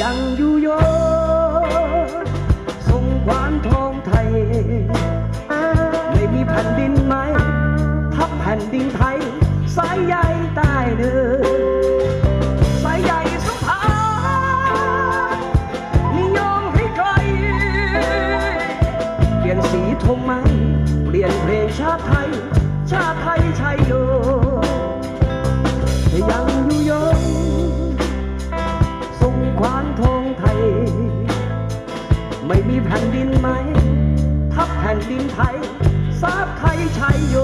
ยังอยู่ยงทรงความทองไทย ไม่มีแผ่นดินไหม ทับแผ่นดินไทย สายใยใต้เดินสายใยสุภานิยมให้ไกลเปลี่ยนสีธงไมเปลี่ยนเพลงชาติไทย ชาติไทยชัยโย ไม่มีแผ่นดินไหม ทับแผ่นดินไทยสาบไทยชัยโย